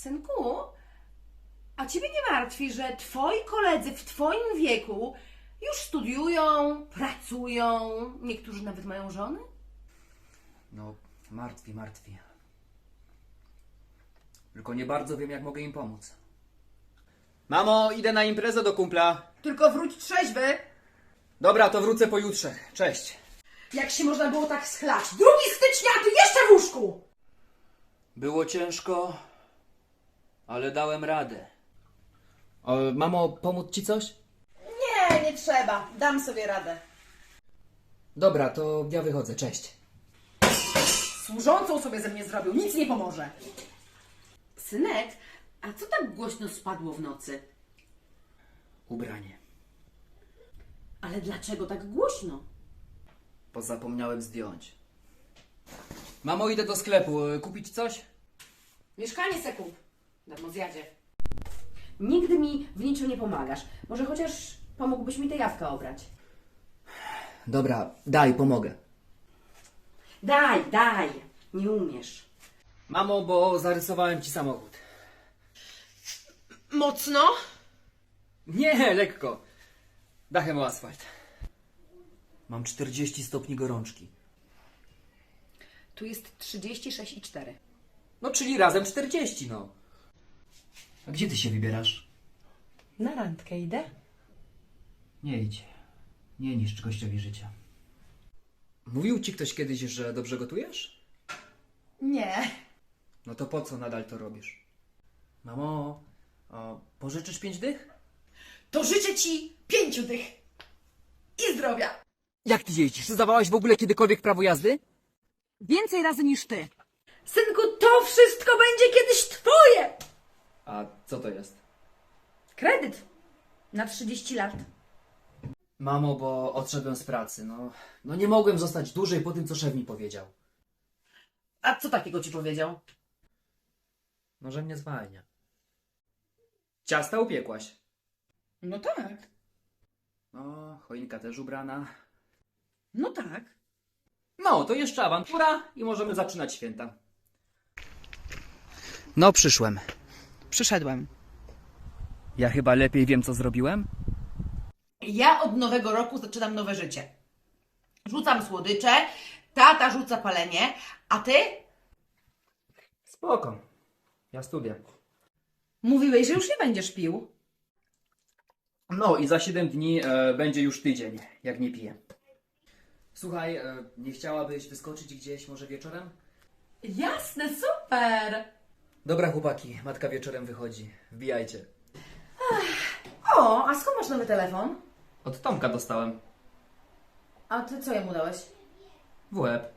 Synku, a ciebie nie martwi, że twoi koledzy w twoim wieku już studiują, pracują, niektórzy nawet mają żony? No, martwi, martwi. Tylko nie bardzo wiem, jak mogę im pomóc. Mamo, idę na imprezę do kumpla. Tylko wróć trzeźwy! Dobra, to wrócę pojutrze. Cześć. Jak się można było tak schlać? Drugi stycznia, a ty jeszcze w łóżku! Było ciężko, ale dałem radę. O, mamo, pomóc ci coś? Nie, nie trzeba. Dam sobie radę. Dobra, to ja wychodzę. Cześć. Służącą sobie ze mnie zrobił, nic nie pomoże. Synek, a co tak głośno spadło w nocy? Ubranie. Ale dlaczego tak głośno? Bo zapomniałem zdjąć. Mamo, idę do sklepu. y, Kupić coś? Mieszkanie sekund. Darmo zjadzie. Nigdy mi w niczym nie pomagasz. Może chociaż pomógłbyś mi tę jawkę obrać. Dobra, daj, pomogę. Daj, daj. Nie umiesz. Mamo, bo zarysowałem ci samochód. Mocno? Nie, lekko. Dachem o asfalt. Mam 40 stopni gorączki. Tu jest 36,4. No, czyli razem 40, no. A gdzie ty się wybierasz? Na randkę idę? Nie idź. Nie niszcz gościowi życia. Mówił ci ktoś kiedyś, że dobrze gotujesz? Nie. No to po co nadal to robisz? Mamo, o, pożyczysz pięć dych? To życzę ci pięciu tych. I zdrowia. Jak ty jeździsz? Zdawałaś w ogóle kiedykolwiek prawo jazdy? Więcej razy niż ty. Synku, to wszystko będzie kiedyś twoje. A co to jest? Kredyt. Na 30 lat. Mamo, bo odszedłem z pracy, no. No nie mogłem zostać dłużej po tym, co szef mi powiedział. A co takiego ci powiedział? No, że mnie zwalnia. Ciasta upiekłaś. No tak. No, choinka też ubrana. No tak. No, to jeszcze awantura i możemy zaczynać święta. No, przyszłem. Przyszedłem. Ja chyba lepiej wiem, co zrobiłem? Ja od nowego roku zaczynam nowe życie. Rzucam słodycze, tata rzuca palenie, a ty? Spoko. Ja studiam. Mówiłeś, że już nie będziesz pił. No i za 7 dni e, będzie już tydzień, jak nie piję. Słuchaj, e, nie chciałabyś wyskoczyć gdzieś może wieczorem? Jasne, super! Dobra, chłopaki, matka wieczorem wychodzi. Wbijajcie. O, a skąd masz nowy telefon? Od Tomka dostałem. A ty co jemu dałeś? W łeb.